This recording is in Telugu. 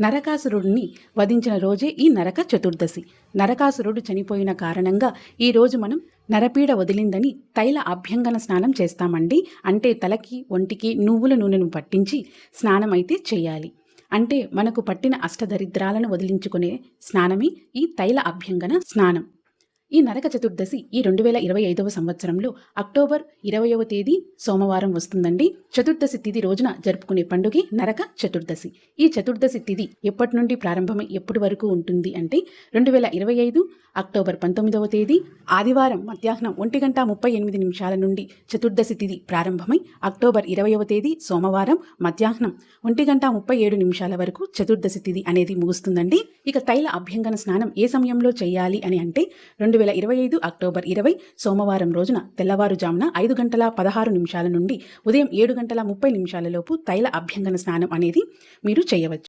నరకాసురుడిని వధించిన రోజే ఈ నరక చతుర్దశి. నరకాసురుడు చనిపోయిన కారణంగా ఈరోజు మనం నరపీడ వదిలిందని తైల అభ్యంగన స్నానం చేస్తామండి. అంటే తలకి ఒంటికి నువ్వుల నూనెను పట్టించి స్నానం అయితే చేయాలి. అంటే మనకు పట్టిన అష్టదరిద్రాలను వదిలించుకునే స్నానమే ఈ తైల అభ్యంగన స్నానం. ఈ నరక చతుర్దశి ఈ రెండు వేల ఇరవై ఐదవ సంవత్సరంలో అక్టోబర్ ఇరవయవ తేదీ సోమవారం వస్తుందండి. చతుర్దశి తిథి రోజున జరుపుకునే పండుగే నరక చతుర్దశి. ఈ చతుర్దశి తిథి ఎప్పటి నుండి ప్రారంభమై ఎప్పటి వరకు ఉంటుంది అంటే రెండు వేల ఇరవై ఐదు అక్టోబర్ పంతొమ్మిదవ తేదీ ఆదివారం మధ్యాహ్నం ఒంటి గంట ముప్పై ఎనిమిది నిమిషాల నుండి చతుర్దశి తిథి ప్రారంభమై అక్టోబర్ ఇరవయవ తేదీ సోమవారం మధ్యాహ్నం ఒంటి గంట ముప్పై ఏడు నిమిషాల వరకు చతుర్దశి తిథి అనేది ముగుస్తుందండి. ఇక తైల అభ్యంగన స్నానం ఏ సమయంలో చేయాలి అని అంటే రెండు వేల ఇరవై ఐదు అక్టోబర్ ఇరవై సోమవారం రోజున తెల్లవారుజామున ఐదు గంటల పదహారు నిమిషాల నుండి ఉదయం ఏడు గంటల ముప్పై నిమిషాలలోపు తైల అభ్యంగన స్నానం అనేది మీరు చేయవచ్చు.